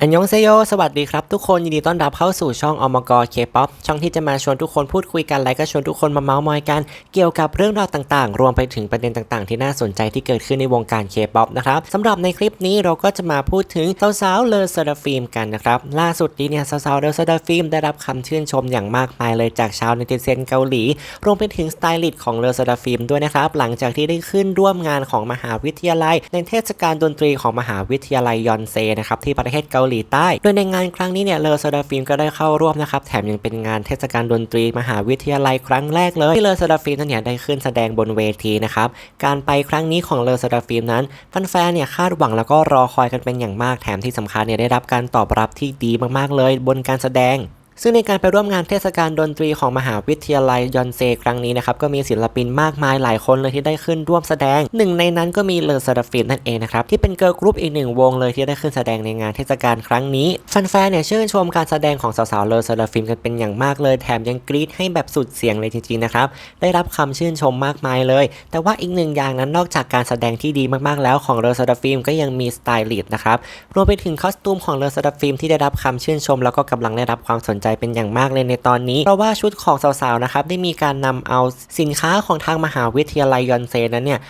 อันยองเซโย สวัสดีครับ ทุกคนยินดีต้อนรับเข้าสู่ช่องอมกรเคป๊อปช่องที่จะมาชวนทุกคนพูดคุยกัน และก็ชวนทุกคนมาเมาส์มอยกัน เกี่ยวกับเรื่องราวต่างๆ รวมไปถึงประเด็นต่างๆ ที่น่าสนใจที่เกิดขึ้นในวงการเคป๊อปนะครับสำหรับในคลิปนี้เราก็จะมาพูดถึงสาวๆเลอเซราฟิล์มกันนะครับล่าสุดนี้เนี่ยสาวๆเลอเซราฟิล์มได้รับคำชื่นชมอย่างมากมายเลยจากชาวเนติเซนเกาหลี รวมไปถึงสไตลิสต์ของเลอเซราฟิล์มด้วยนะครับหลังจากที่ได้ขึ้นร่วมงานของมหาวิทยาลัย ในเทศกาลดนตรีของมหาวิทยาลัยยอนเซนะครับที่ประเทศเกาหลีใต้ โดยในงานครั้งนี้เนี่ยเลอโซดาฟิล์มก็ได้เข้าร่วมนะครับ แถมยังเป็นงานเทศกาลดนตรีมหาวิทยาลัยครั้งแรกเลยที่เลอโซดาฟิล์มนั้นเนี่ยได้ขึ้นแสดงบนเวทีนะครับ การไปครั้งนี้ของเลอโซดาฟิล์มนั้นแฟนๆเนี่ยคาดหวังแล้วก็รอคอยกันเป็นอย่างมากแถมที่สำคัญเนี่ยได้รับการตอบรับที่ดีมากๆเลยบนการแสดง ซึ่งในการไปร่วมงานเทศกาลดนตรีของมหาวิทยาลัยยอนเซครั้งนี้นะครับก็มีศิลปินมากมายหลายคนเลยที่ได้ขึ้นร่วมแสดงหนึ่งในนั้นก็มีเลอซาดฟินนั่นเองนะครับที่เป็นเกิร์ลกรุ๊ปอีกหนึ่งวงเลยที่ได้ขึ้นแสดงในงานเทศกาลครั้งนี้แฟนๆเนี่ยชื่นชมการแสดงของสาวๆเลอซาดฟินกันเป็นอย่างมากเลยแถมยังกรี๊ดให้แบบสุดเสียงเลยจริงๆนะครับได้รับคำชื่นชมมากมายเลย แต่ว่าอีกหนึ่งอย่างนั้นนอกจากการแสดงที่ดีมากๆแล้วของเลอซาดฟิมก็ยังมีสไตลิสต์นะครับรวมไปถึงคอสตูมของเลอซาดาฟิมที่ได้รับคำชื่นชม แล้วก็กำลังได้รับความสนใจเป็นอย่างมากเลยในตอนนี้ เพราะว่าชุดของสาวๆนะครับได้มีการนำเอาสินค้าของทางมหาวิทยาลัยยอนเซนั้นเนี่ย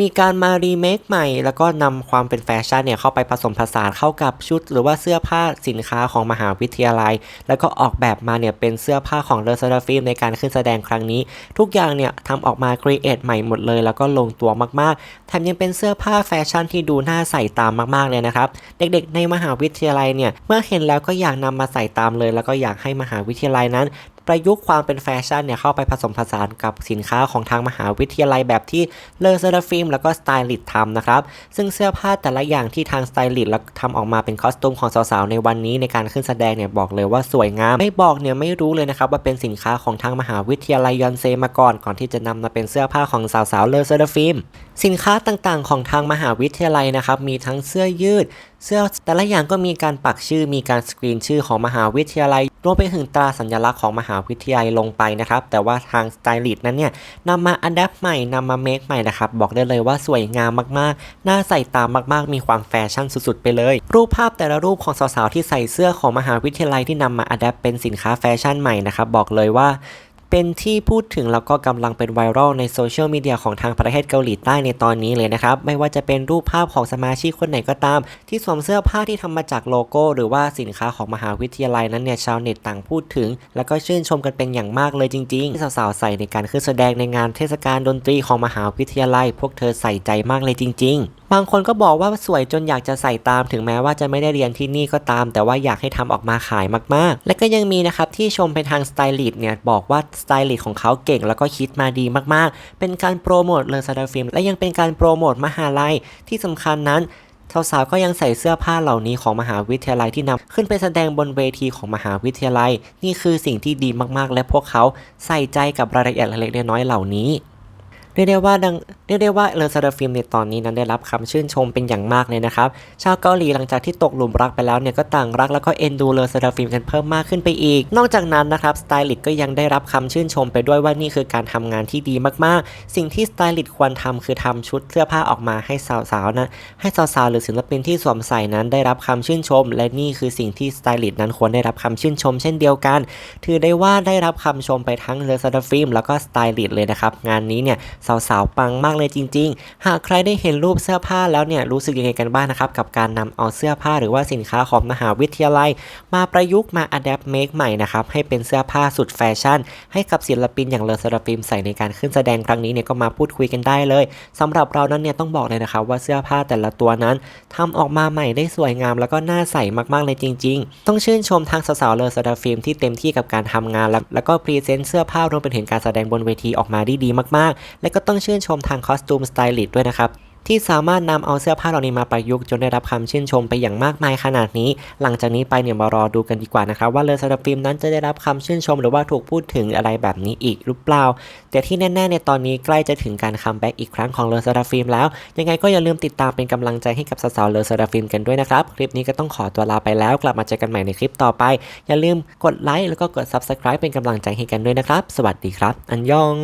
มีการมารีเมคใหม่ แล้วก็นำความเป็นแฟชั่นเนี่ยเข้าไปผสมผสานเข้ากับชุด หรือว่าเสื้อผ้าสินค้าของมหาวิทยาลัย แล้วก็ออกแบบมาเนี่ยเป็นเสื้อผ้าของเลอซาดาฟิล์มในการขึ้นแสดงครั้งนี้ ทุกอย่างเนี่ยทำออกมาครีเอทใหม่หมดเลย แล้วก็ลงตัวมากๆแถมยังเป็นเสื้อผ้าแฟชั่นที่ดูน่าใส่ตามมากๆเลยนะครับ เด็กๆ ในมหาวิทยาลัยเนี่ยเมื่อเห็นแล้วก็อยากนำมาใส่ตามเลย แล้วก็อยากให้มหาวิทยาลัยนั้น ประยุกต์ความเป็นแฟชั่นเนี่ยเข้าไปผสมผสานกับสินค้าของทางมหาวิทยาลัยแบบที่เลอเซอร์ฟิล์มแล้วก็สไตลิสต์ทำนะครับ ซึ่งเสื้อผ้าแต่ละอย่างที่ทางสไตลิสต์แล้วทำออกมาเป็นคอสตูมของสาวๆในวันนี้ในการขึ้นแสดงเนี่ยบอกเลยว่าสวยงาม ไม่บอกเนี่ยไม่รู้เลยนะครับว่าเป็นสินค้าของทางมหาวิทยาลัยยอนเซมาก่อนก่อนที่จะนำมาเป็นเสื้อผ้าของสาวๆเลอเซอร์ฟิล์มสินค้าต่างๆ ของทางมหาวิทยาลัยนะครับมีทั้งเสื้อยืด เสื้อแต่ละอย่างก็มีการปักชื่อมีการสกรีนชื่อของมหาวิทยาลัยรวมไปถึงตราสัญลักษณ์ของมหาวิทยาลัยลงไปนะครับ แต่ว่าทางสไตลิสต์นั้นเนี่ยนำมาอัดแอปใหม่นำมาเมคใหม่นะครับ บอกได้เลยว่าสวยงามมากๆ น่าใส่ตามมากๆ มีความแฟชั่นสุดๆ ไปเลย รูปภาพแต่ละรูปของสาวๆ ที่ใส่เสื้อของมหาวิทยาลัยที่นำมาอัดแอปเป็นสินค้าแฟชั่นใหม่นะครับ บอกเลยว่า เป็นที่พูดถึงแล้วก็กำลังเป็นไวรัลในโซเชียลมีเดียของทางประเทศเกาหลีใต้ในตอนนี้เลยนะครับ ไม่ว่าจะเป็นรูปภาพของสมาชิกคนไหนก็ตาม ที่สวมเสื้อผ้าที่ทำมาจากโลโก้ หรือว่าสินค้าของมหาวิทยาลัยนั้นเนี่ยชาวเน็ตต่างพูดถึง แล้วก็ชื่นชมกันเป็นอย่างมากเลยจริงๆที่สาวๆใส่ในการขึ้นแสดงในงานเทศกาลดนตรีของมหาวิทยาลัย พวกเธอใส่ใจมากเลยจริง ๆ บางคนก็บอกว่าสวยจนอยากจะใส่ตามถึงแม้ว่าจะไม่ได้เรียนที่นี่ก็ตาม แต่ว่าอยากให้ทำออกมาขายมากๆ และก็ยังมีนะครับที่ชมไปทางสไตลิสต์เนี่ยบอกว่าสไตลิสต์ของเขาเก่งแล้วก็คิดมาดีมากๆ เป็นการโปรโมทเลอซาดาฟิล์มและยังเป็นการโปรโมทมหาลัยที่สำคัญนั้นสาวๆก็ยังใส่เสื้อผ้าเหล่านี้ของมหาวิทยาลัยที่นำขึ้นไปแสดงบนเวทีของมหาวิทยาลัย นี่คือสิ่งที่ดีมากๆ และพวกเขาใส่ใจกับรายละเอียดเล็กๆน้อยๆเหล่านี้ เรียกได้ว่าดังเรียกได้ว่าเลอซาดาฟิล์มในตอนนี้นั้นได้รับคำชื่นชมเป็นอย่างมากเลยนะครับ ชาวเกาหลีหลังจากที่ตกหลุมรักไปแล้วเนี่ยก็ต่างรักแล้วก็เอ็นดูเลอซาดาฟิล์มกันเพิ่มมากขึ้นไปอีก นอกจากนั้นนะครับสไตลิสต์ก็ยังได้รับคำชื่นชมไปด้วยว่านี่คือการทำงานที่ดีมากๆ สิ่งที่สไตลิสต์ควรทำคือทำชุดเสื้อผ้าออกมาให้สาวๆนะให้สาวๆหรือศิลปินที่สวมใส่นั้นได้รับคำชื่นชม และนี่คือสิ่งที่สไตลิสต์นั้นควรได้รับคำชื่นชม เช่นเดียวกัน ถือได้ว่าได้รับคำชมไปทั้งเลอซาดาฟิล์มแล้วก็สไตลิสต์เลยนะครับงานนี้เนี่ยสาวๆปังมากเลยจริง ๆ หากใครได้เห็นรูปเสื้อผ้าแล้วเนี่ยรู้สึกยังไงกันบ้างนะครับกับการนำเอาเสื้อผ้าหรือว่าสินค้าของมหาวิทยาลัย มาประยุกต์มาอัดแอปเมคใหม่นะครับให้เป็นเสื้อผ้าสุดแฟชั่น ให้กับศิลปินอย่างเลอซาราฟิมใส่ในการขึ้นแสดงครั้งนี้เนี่ยก็มาพูดคุยกันได้เลยสำหรับเรานั้นเนี่ยต้องบอกเลยนะครับว่าเสื้อผ้าแต่ละตัวนั้นทำออกมาใหม่ได้สวยงามแล้วก็น่าใส่มากๆเลยจริง ๆ ต้องชื่นชมทางสาวๆเลอซาราฟิมที่เต็มที่กับการทำงานแล้วแล้วก็พรีเซนต์เสื้อผ้ารวมไปถึงการแสดงบนเวทีออกมาได้ดีมากๆ และก็ต้องชื่นชมทางคอสตูมสไตลิสต์ด้วยนะครับที่สามารถนำเอาเสื้อผ้าเหล่านี้มาประยุกต์จนได้รับคำชื่นชมไปอย่างมากมายขนาดนี้ หลังจากนี้ไปเนี่ยมารอดูกันดีกว่านะครับ ว่าเลอซาดาฟิล์มนั้นจะได้รับคำชื่นชม หรือว่าถูกพูดถึงอะไรแบบนี้อีกหรือเปล่า แต่ที่แน่ๆในตอนนี้ใกล้จะถึงการคัมแบ็กอีกครั้งของเลอซาดาฟิล์มแล้ว ยังไงก็อย่าลืมติดตามเป็นกำลังใจให้กับสาวๆเลอซาดาฟิล์มกันด้วยนะครับ คลิปนี้ก็ต้องขอตัวลาไปแล้วกลับมาเจอกันใหม่ในคลิปต่อไป อย่าลืมกดไลค์แล้วก็กด subscribe เป็นกำลังใจให้กันด้วยนะครับ สวัสดีครับ อันยอง